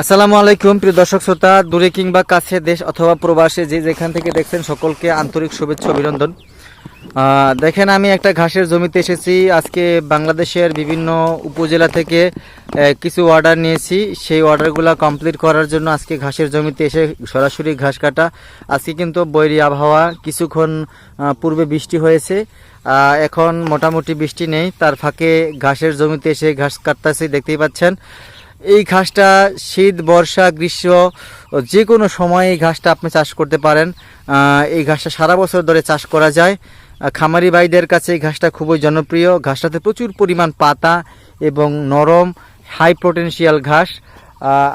আসসালামু আলাইকুম, প্রিয় দর্শক শ্রোতা, দূরে কিংবা কাছে দেশ অথবা প্রবাসে যে যেখান থেকে দেখছেন সকলকে আন্তরিক শুভেচ্ছা, অভিনন্দন। দেখেন, আমি একটা ঘাসের জমিতে এসেছি। আজকে বাংলাদেশের বিভিন্ন উপজেলা থেকে কিছু অর্ডার নিয়েছি। সেই অর্ডারগুলো কমপ্লিট করার জন্য আজকে ঘাসের জমিতে এসে সরাসরি ঘাস কাটা। আজকে কিন্তু বৈরী আবহাওয়া, কিছুক্ষণ পূর্বে বৃষ্টি হয়েছে। এখন মোটামুটি বৃষ্টি নেই। তার ফাঁকে ঘাসের জমিতে এসে ঘাস কাটতেছি, দেখতেই পাচ্ছেন। এই ঘাসটা শীত, বর্ষা, গ্রীষ্ম যে কোনো সময় এই ঘাসটা আপনি চাষ করতে পারেন। এই ঘাসটা সারা বছর ধরে চাষ করা যায়। খামারি ভাইদের কাছে এই ঘাসটা খুবই জনপ্রিয়। ঘাসটাতে প্রচুর পরিমাণ পাতা এবং নরম হাই পোটেনশিয়াল ঘাস।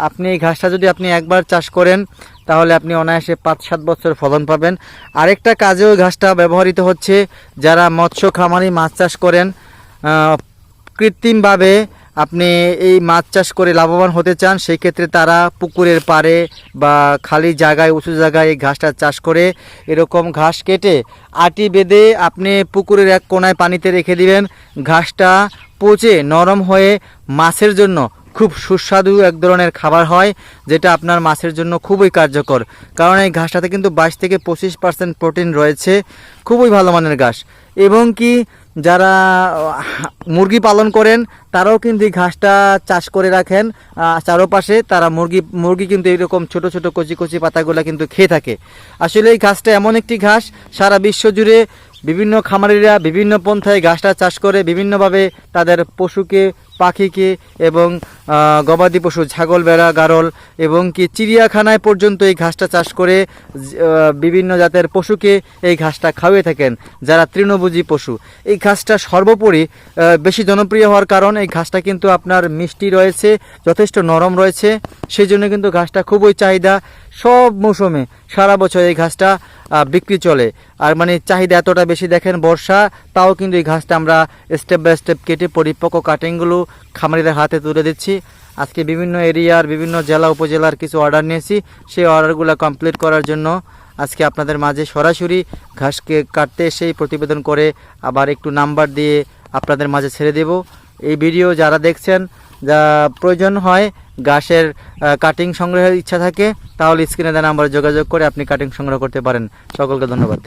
আপনি এই ঘাসটা যদি আপনি একবার চাষ করেন, তাহলে আপনি অনায়াসে পাঁচ সাত বছর ফলন পাবেন। আরেকটা কাজেও ঘাসটা ব্যবহৃত হচ্ছে, যারা মৎস্য খামারি মাছ চাষ করেন কৃত্রিমভাবে আপনি এই মাছ চাষ করে লাভবান হতে চান সেই ক্ষেত্রে তারা পুকুরের পাড়ে বা খালি জায়গায়, উঁচু জায়গায় এই ঘাসটা চাষ করে এরকম ঘাস কেটে আটি বেঁধে আপনি পুকুরের এক কোনায় পানিতে রেখে দিবেন। ঘাসটা পচে নরম হয়ে মাছের জন্য খুব সুস্বাদু এক ধরনের খাবার হয়, যেটা আপনার মাছের জন্য খুবই কার্যকর। কারণ এই ঘাসটাতে কিন্তু বাইশ থেকে পঁচিশ পার্সেন্ট প্রোটিন রয়েছে, খুবই ভালো মানের ঘাস। এবং কি যারা মুরগি পালন করেন, তারাও কিন্তু এই ঘাসটা চাষ করে রাখেন। চারোপাশে তারা মুরগি মুরগি কিন্তু এরকম ছোট ছোট, কচি কচি পাতাগুলো কিন্তু খেয়ে থাকে। আসলে এই ঘাসটা এমন একটি ঘাস, সারা বিশ্ব জুড়ে বিভিন্ন খামারিরা বিভিন্ন পন্থায় ঘাসটা চাষ করে বিভিন্নভাবে তাদের পশুকে পাখিকে এবং গবাদি পশু, ছাগল বেড়া গারল এবং কি চিড়িয়াখানায় পর্যন্ত এই ঘাসটা চাষ করে বিভিন্ন জাতের পশুকে এই ঘাসটা খাওয়িয়ে থাকেন, যারা তৃণভোজী পশু। এই ঘাসটা সর্বোপরি বেশি জনপ্রিয় হওয়ার কারণ, এই ঘাসটা কিন্তু আপনার মিষ্টি রয়েছে, যথেষ্ট নরম রয়েছে সেই জন্য কিন্তু ঘাসটা খুবই চাহিদা। সব মৌসুমে, সারা বছর এই ঘাসটা বিক্রি চলে। আর মানে চাহিদা এতটা বেশি দেখেন বর্ষা, তাও কিন্তু এই ঘাসটা আমরা স্টেপ বাই স্টেপ কেটে পরিপক্ক কাটিংগুলো খামারিদের হাতে তুলে দিচ্ছি। আজকে বিভিন্ন এরিয়ার, বিভিন্ন জেলা, উপজেলার কিছু অর্ডার নিয়েছি। সেই অর্ডারগুলো কমপ্লিট করার জন্য আজকে আপনাদের মাঝে সরাসরি ঘাসকে কাটতে এসেই প্রতিবেদন করে আবার একটু নাম্বার দিয়ে আপনাদের মাঝে ছেড়ে দেব। এই ভিডিও যারা দেখছেন, যা প্রয়োজন হয় ঘাসের কাটিং সংগ্রহের ইচ্ছা থাকে, তাহলে স্ক্রিনে দেওয়া নাম্বারে যোগাযোগ করে আপনি কাটিং সংগ্রহ করতে পারেন। সকলকে ধন্যবাদ।